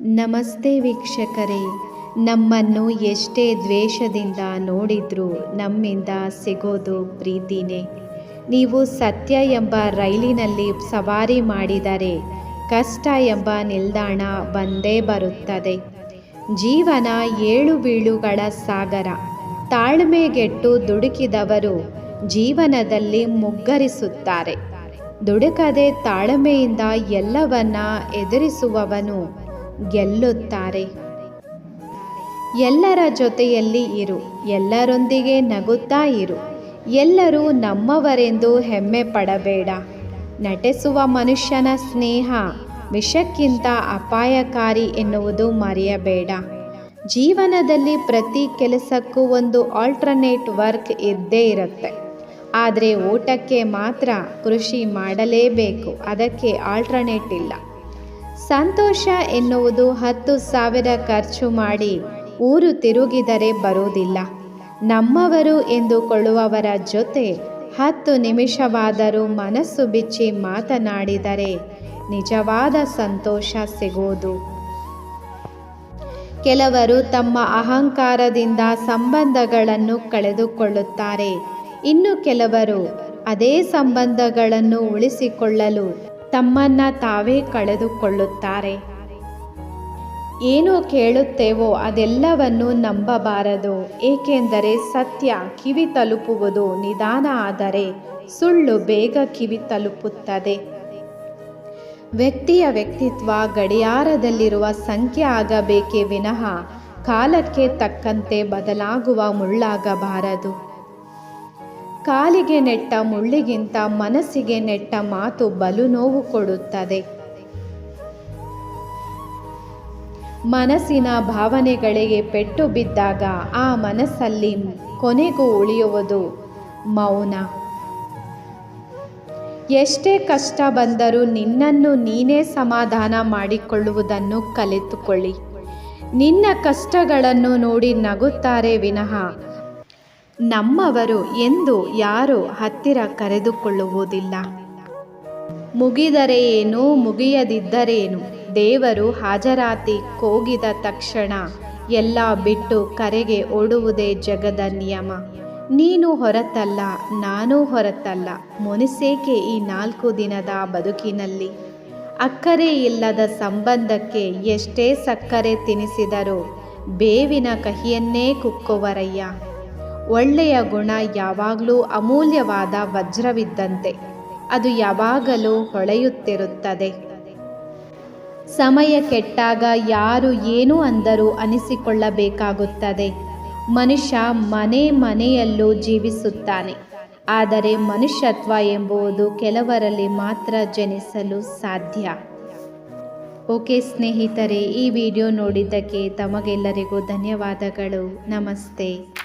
ನಮಸ್ತೆ ವೀಕ್ಷಕರೇ. ನಮ್ಮನ್ನು ಎಷ್ಟೇ ದ್ವೇಷದಿಂದ ನೋಡಿದ್ರೂ ನಮ್ಮಿಂದ ಸಿಗೋದು ಪ್ರೀತಿನೇ. ನೀವು ಸತ್ಯ ಎಂಬ ರೈಲಿನಲ್ಲಿ ಸವಾರಿ ಮಾಡಿದರೆ ಕಷ್ಟ ಎಂಬ ನಿಲ್ದಾಣ ಬಂದೇ ಬರುತ್ತದೆ. ಜೀವನ ಏಳು ಬೀಳುಗಳ ಸಾಗರ. ತಾಳ್ಮೆಗೆಟ್ಟು ದುಡುಕಿದವರು ಜೀವನದಲ್ಲಿ ಮುಗ್ಗರಿಸುತ್ತಾರೆ. ದುಡುಕದೆ ತಾಳ್ಮೆಯಿಂದ ಎಲ್ಲವನ್ನ ಎದುರಿಸುವವನು ಗೆಲ್ಲುತ್ತಾರೆ. ಎಲ್ಲರ ಜೊತೆಯಲ್ಲಿ ಇರು, ಎಲ್ಲರೊಂದಿಗೆ ನಗುತ್ತಾ ಇರು. ಎಲ್ಲರೂ ನಮ್ಮವರೆಂದು ಹೆಮ್ಮೆ ಪಡಬೇಡ. ನಟಿಸುವ ಮನುಷ್ಯನ ಸ್ನೇಹ ವಿಷಕ್ಕಿಂತ ಅಪಾಯಕಾರಿ ಎನ್ನುವುದು ಮರೆಯಬೇಡ. ಜೀವನದಲ್ಲಿ ಪ್ರತಿ ಕೆಲಸಕ್ಕೂ ಒಂದು ಆಲ್ಟರ್ನೇಟ್ ವರ್ಕ್ ಇದ್ದೇ ಇರುತ್ತೆ. ಆದರೆ ಊಟಕ್ಕೆ ಮಾತ್ರ ಕೃಷಿ ಮಾಡಲೇಬೇಕು, ಅದಕ್ಕೆ ಆಲ್ಟರ್ನೇಟ್ ಇಲ್ಲ. ಸಂತೋಷ ಎನ್ನುವುದು ಹತ್ತು ಸಾವಿರ ಖರ್ಚು ಮಾಡಿ ಊರು ತಿರುಗಿದರೆ ಬರುವುದಿಲ್ಲ. ನಮ್ಮವರು ಎಂದುಕೊಳ್ಳುವವರ ಜೊತೆ ಹತ್ತು ನಿಮಿಷವಾದರೂ ಮನಸ್ಸು ಬಿಚ್ಚಿ ಮಾತನಾಡಿದರೆ ನಿಜವಾದ ಸಂತೋಷ ಸಿಗುವುದು. ಕೆಲವರು ತಮ್ಮ ಅಹಂಕಾರದಿಂದ ಸಂಬಂಧಗಳನ್ನು ಕಳೆದುಕೊಳ್ಳುತ್ತಾರೆ. ಇನ್ನು ಕೆಲವರು ಅದೇ ಸಂಬಂಧಗಳನ್ನು ಉಳಿಸಿಕೊಳ್ಳಲು ತಮ್ಮನ್ನ ತಾವೇ ಕಳೆದುಕೊಳ್ಳುತ್ತಾರೆ. ಏನು ಕೇಳುತ್ತೇವೋ ಅದೆಲ್ಲವನ್ನು ನಂಬಬಾರದು, ಏಕೆಂದರೆ ಸತ್ಯ ಕಿವಿ ತಲುಪುವುದು ನಿಧಾನ ಆದರೆ ಸುಳ್ಳು ಬೇಗ ಕಿವಿ ತಲುಪುತ್ತದೆ. ವ್ಯಕ್ತಿಯ ವ್ಯಕ್ತಿತ್ವ ಗಡಿಯಾರದಲ್ಲಿರುವ ಸಂಖ್ಯೆ ಆಗಬೇಕೇ ವಿನಃ ಕಾಲಕ್ಕೆ ತಕ್ಕಂತೆ ಬದಲಾಗುವ ಮುಳ್ಳಾಗಬಾರದು. ಕಾಲಿಗೆ ನೆಟ್ಟ ಮುಳ್ಳಿಗಿಂತ ಮನಸ್ಸಿಗೆ ನೆಟ್ಟ ಮಾತು ಬಲು ನೋವು ಕೊಡುತ್ತದೆ. ಮನಸ್ಸಿನ ಭಾವನೆಗಳಿಗೆ ಪೆಟ್ಟು ಬಿದ್ದಾಗ ಆ ಮನಸ್ಸಲ್ಲಿ ಕೊನೆಗೂ ಉಳಿಯುವುದು ಮೌನ. ಎಷ್ಟೇ ಕಷ್ಟ ಬಂದರೂ ನಿನ್ನನ್ನು ನೀನೇ ಸಮಾಧಾನ ಮಾಡಿಕೊಳ್ಳುವುದನ್ನು ಕಲಿತುಕೊಳ್ಳಿ. ನಿನ್ನ ಕಷ್ಟಗಳನ್ನು ನೋಡಿ ನಗುತ್ತಾರೆ ವಿನಃ ನಮ್ಮವರು ಎಂದು ಯಾರು ಹತ್ತಿರ ಕರೆದುಕೊಳ್ಳುವುದಿಲ್ಲ. ಮುಗಿದರೆ ಏನು ಮುಗಿಯದಿದ್ದರೇನು, ದೇವರು ಹಾಜರಾತಿ ಕೋಗಿದ ತಕ್ಷಣ ಎಲ್ಲ ಬಿಟ್ಟು ಕರೆಗೆ ಓಡುವುದೇ ಜಗದ ನಿಯಮ. ನೀನು ಹೊರತಲ್ಲ, ನಾನು ಹೊರತಲ್ಲ, ಮುನಿಸೇಕೆ ಈ ನಾಲ್ಕು ದಿನದ ಬದುಕಿನಲ್ಲಿ? ಅಕ್ಕರೆ ಇಲ್ಲದ ಸಂಬಂಧಕ್ಕೆ ಎಷ್ಟೇ ಸಕ್ಕರೆ ತಿನಿಸಿದರೂ ಬೇವಿನ ಕಹಿಯನ್ನೇ ಕುಕ್ಕುವರಯ್ಯ. ಒಳ್ಳೆಯ ಗುಣ ಯಾವಾಗಲೂ ಅಮೂಲ್ಯವಾದ ವಜ್ರವಿದ್ದಂತೆ. ಅದು ಯಾವಾಗಲೂ ಹೊಳೆಯುತ್ತಿರುತ್ತದೆ. ಸಮಯ ಕೆಟ್ಟಾಗ ಯಾರು ಏನು ಅಂದರೂ ಅನಿಸಿಕೊಳ್ಳಬೇಕಾಗುತ್ತದೆ. ಮನುಷ್ಯ ಮನೆ ಮನೆಯಲ್ಲೂ ಜೀವಿಸುತ್ತಾನೆ. ಆದರೆ ಮನುಷ್ಯತ್ವ ಎಂಬುದು ಕೆಲವರಲ್ಲಿ ಮಾತ್ರ ಜನಿಸಲು ಸಾಧ್ಯ. ಓಕೆ ಸ್ನೇಹಿತರೆ, ಈ ವಿಡಿಯೋ ನೋಡಿದ್ದಕ್ಕೆ ತಮಗೆಲ್ಲರಿಗೂ ಧನ್ಯವಾದಗಳು. ನಮಸ್ತೆ.